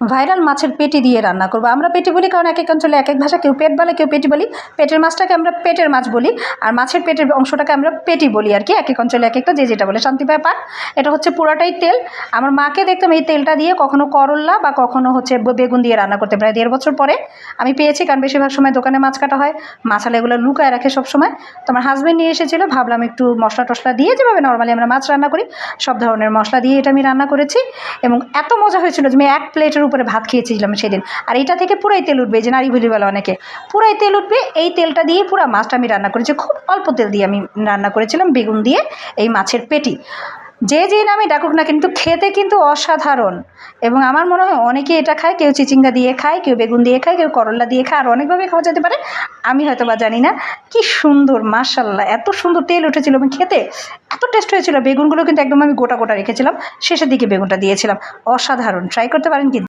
Viral মাছের পেটি দিয়ে রান্না করব। আমরা পেটি বলি কারণ এক এক অঞ্চলে এক এক ভাষা, কেউ পেট বলে, কেউ পেটি বলি। পেটের মাছটাকে আমরা পেটের মাছ বলি আর মাছের পেটের অংশটাকে আমরা পেটি বলি আর কি, এক এক অঞ্চলে এক একটা যে যেটা বলে। শান্তি ব্যাপার এটা হচ্ছে পুরাটাই তেল। আমার মাকে দেখতাম এই তেলটা দিয়ে কখনো করল্লা বা কখনো হচ্ছে বেগুন দিয়ে রান্না করতে। প্রায় দেড় বছর পরে আমি পেয়েছি কারণ বেশিরভাগ সময় দোকানে মাছ কাটা হয়, মাছালা এগুলো লুকায় রাখে সব সময় তো আমার হাজব্যান্ড নিয়ে এসেছিল, ভাবলাম একটু মশলা টশলা দিয়ে যেভাবে নর্মালি আমরা মাছ রান্না করি, সব ধরনের মশলা দিয়ে এটা আমি রান্না করেছি। এবং এত মজা হয়েছিল যে আমি এক প্লেটের উপরে ভাত খেয়েছিলাম সেদিন। আর এটা থেকে পুরাই তেল উঠবে যে নারী ভুলি বলে অনেকে। পুরাই তেল উঠবে, এই তেলটা দিয়ে পুরো মাছটা আমি রান্না করেছি। খুব অল্প তেল দিয়ে আমি রান্না করেছিলাম, বেগুন দিয়ে এই মাছের পেটি। যে যে নামে ডাকুক না কিন্তু খেতে কিন্তু অসাধারণ। এবং আমার মনে হয় অনেকে এটা খায়, কেউ চিচিঙ্গা দিয়ে খায়, কেউ বেগুন দিয়ে খায়, কেউ করলা দিয়ে খায়, আর অনেকভাবে খাওয়া যেতে পারে, আমি হয়তো বা জানি না। কি সুন্দর মাশাল্লাহ এত সুন্দর তেল উঠেছিল এবং খেতে এত টেস্ট হয়েছিল। বেগুনগুলো কিন্তু একদম আমি গোটা গোটা রেখেছিলাম, শেষের দিকে বেগুনটা দিয়েছিলাম। অসাধারণ ট্রাই করতে পারেন কিন্তু।